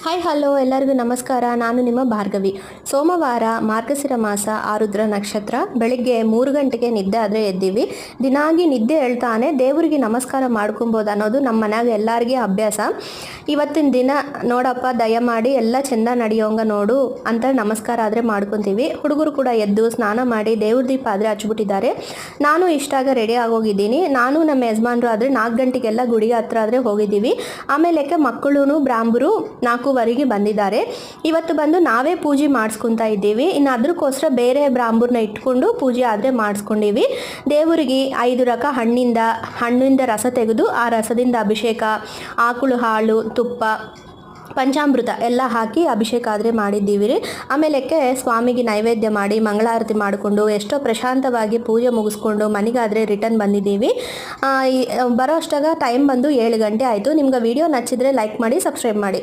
Hi hello ಎಲ್ಲರಿಗೂ ನಮಸ್ಕಾರ. ನಾನು ನಿಮ್ಮ ಭಾರ್ಗವಿ. ಸೋಮವಾರ ಮಾರ್ಗಶಿರ ಮಾಸ, ಆರುದ್ರ ನಕ್ಷತ್ರ, ಬೆಳಿಗ್ಗೆ ಮೂರು ಗಂಟೆಗೆ ನಿದ್ದೆ ಆದರೆ ಎದ್ದೀವಿ. ದಿನಾಗಿ ನಿದ್ದೆ ಹೇಳ್ತಾನೆ, ದೇವರಿಗೆ ನಮಸ್ಕಾರ ಮಾಡ್ಕೊಬೋದು ಅನ್ನೋದು ನಮ್ಮ ಮನ್ಯಾಗ ಎಲ್ಲರಿಗೆ ಅಭ್ಯಾಸ. ಇವತ್ತಿನ ದಿನ ನೋಡಪ್ಪ, ದಯಮಾಡಿ ಎಲ್ಲ ಚೆಂದ ನಡೆಯೋಂಗ ನೋಡು ಅಂತ ನಮಸ್ಕಾರ ಆದರೆ ಮಾಡ್ಕೊತೀವಿ. ಹುಡುಗರು ಕೂಡ ಎದ್ದು ಸ್ನಾನ ಮಾಡಿ ದೇವ್ರ ದೀಪ ಆದರೆ ಹಚ್ಬಿಟ್ಟಿದ್ದಾರೆ. ನಾನು ಇಷ್ಟಾಗ ರೆಡಿ ಆಗೋಗಿದ್ದೀನಿ. ನಾನು ನಮ್ಮ ಯಜಮಾನ್ರು ಆದರೆ ನಾಲ್ಕು ಗಂಟೆಗೆಲ್ಲ ಗುಡಿ ಹತ್ರ ಆದರೆ ಹೋಗಿದ್ದೀವಿ. ಆಮೇಲೆ ಮಕ್ಕಳು ಬ್ರಾಹ್ಮರು ನಾಲ್ಕೂವರೆಗೆ ಬಂದಿದ್ದಾರೆ. ಇವತ್ತು ಬಂದು ನಾವೇ ಪೂಜೆ ಮಾಡಿಸ್ಕೊತಾ ಇದ್ದೀವಿ. ಇನ್ನು ಅದಕ್ಕೋಸ್ಕರ ಬೇರೆ ಬ್ರಾಂಬೂರ್ನ ಇಟ್ಕೊಂಡು ಪೂಜೆ ಆದರೆ ಮಾಡಿಸ್ಕೊಂಡಿವಿ. ದೇವರಿಗೆ ಐದು ರಕ ಹಣ್ಣಿಂದ ಹಣ್ಣಿಂದ ರಸ ತೆಗೆದು, ಆ ರಸದಿಂದ ಅಭಿಷೇಕ, ಆಕುಳು ಹಾಳು ತುಪ್ಪ, ಪಂಚಾಮೃತ ಎಲ್ಲ ಹಾಕಿ ಅಭಿಷೇಕ ಆದರೆ ಮಾಡಿದ್ದೀವಿ ರೀ. ಆಮೇಲೆಕ್ಕೆ ಸ್ವಾಮಿಗೆ ನೈವೇದ್ಯ ಮಾಡಿ, ಮಂಗಳಾರತಿ ಮಾಡಿಕೊಂಡು, ಎಷ್ಟೋ ಪ್ರಶಾಂತವಾಗಿ ಪೂಜೆ ಮುಗಿಸ್ಕೊಂಡು ಮನೆಗಾದರೆ ರಿಟರ್ನ್ ಬಂದಿದ್ದೀವಿ. ಬರೋ ಅಷ್ಟಾಗ ಟೈಮ್ ಬಂದು ಏಳು ಗಂಟೆ ಆಯಿತು. ನಿಮ್ಗೆ ವಿಡಿಯೋ ನಚ್ಚಿದ್ರೆ ಲೈಕ್ ಮಾಡಿ ಸಬ್ಸ್ಕ್ರೈಬ್ ಮಾಡಿ.